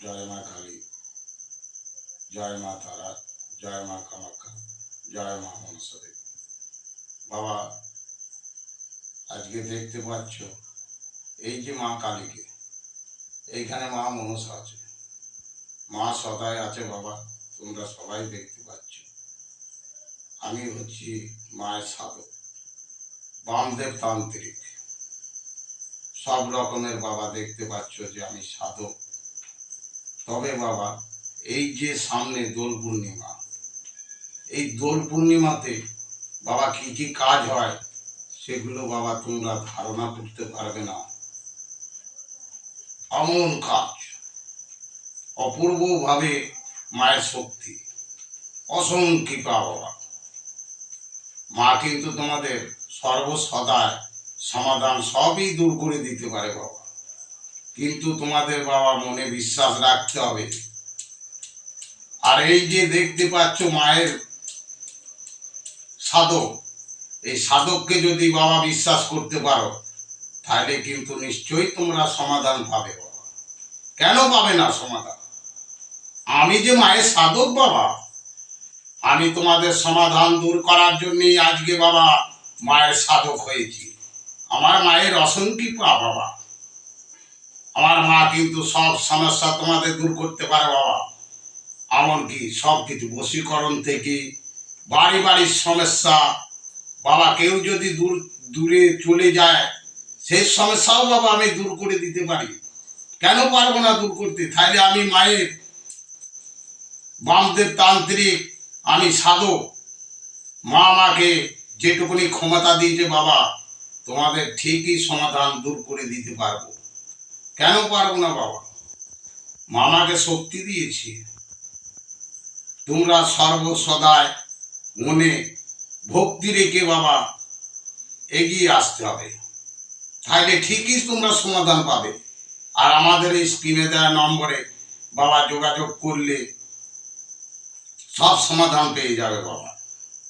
জয় মা কালী, জয় মা তারা, জয় মা কামাখ্যা জয় মা মনসা দেবী বাবা, আজকে দেখতে পাচ্ছ এই যে মা কালীকে, এইখানে মা মনসা আছে। মা সদাই আছে বাবা, তোমরা সবাই দেখতে পাচ্ছ। আমি হচ্ছি মায়ের সাধক, বামদেব তান্ত্রিক। সব রকমের বাবা দেখতে পাচ্ছ যে আমি সাধক। তবে বাবা, এই যে সামনে দোল পূর্ণিমা, এই দোল পূর্ণিমাতে বাবা কি কি কাজ হয়, সেগুলো বাবা তোমরা ধারণা করতে পারবে না। এমন কাজ, অপূর্বভাবে মায়ের শক্তি অসংখ্যিপা বাবা। মা কিন্তু তোমাদের সর্বসদায় সমাধান সবই দূর করে দিতে পারে বাবা। কিন্তু তোমাদের বাবা মনে বিশ্বাস রাখতে হবে। আর এই যে দেখতে পাচ্ছ মায়ের সাধক, এই সাধককে যদি বাবা বিশ্বাস করতে পারো, তাহলে কিন্তু নিশ্চয়ই তোমরা সমাধান পাবে বাবা। কেন পাবে না সমাধান? আমি যে মায়ের সাধক বাবা, আমি তোমাদের সমাধান দূর করার জন্যই আজকে বাবা মায়ের সাধক হয়েছি। আমার মায়ের অসংখ্যা বাবা। আমার মা কিন্তু সব সমস্যা তোমাদের দূর করতে পারে, বাবা। এমনকি সব কিছু, বশীকরণ থেকে বাড়ি বাড়ির সমস্যা। বাবা, কেউ যদি দূর, দূরে চলে যায়, সেই সমস্যাও বাবা আমি দূর করে দিতে পারি। কেন পারব না দূর করতে? তাহলে আমি মায়ের বামদের তান্ত্রিক, আমি সাধক। মা আমাকে যেটুকুনি ক্ষমতা দিয়েছে বাবা, তোমাদের ঠিকই সমাধান দূর করে দিতে পারব। কেন পারব না বাবা? মামাকে শক্তি দিয়েছি। তোমরা সর্বসদায় মনে ভক্তি রেখে বাবা এগিয়ে আসতে হবে। তাহলে ঠিকই তোমরা সমাধান পাবে। আর আমাদের এই স্ক্রিনে দেওয়া নম্বরে বাবা যোগাযোগ করলে সব সমাধান পেয়ে যাবে বাবা।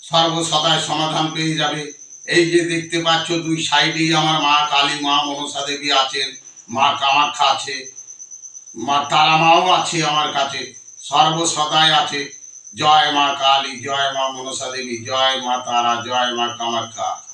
সর্বসদায় সমাধান পেয়ে যাবে। এই যে দেখতে পাচ্ছ দুই সাইডেই আমার মা, কালী মা, মনসা দেবী আছেন। মা কামাখ্যা আছে, মা তারা মাও আছে আমার কাছে সর্বসদায় আছে। জয় মা কালী, জয় মা মনসা দেবী, জয় মা তারা, জয় মা কামাখ্যা।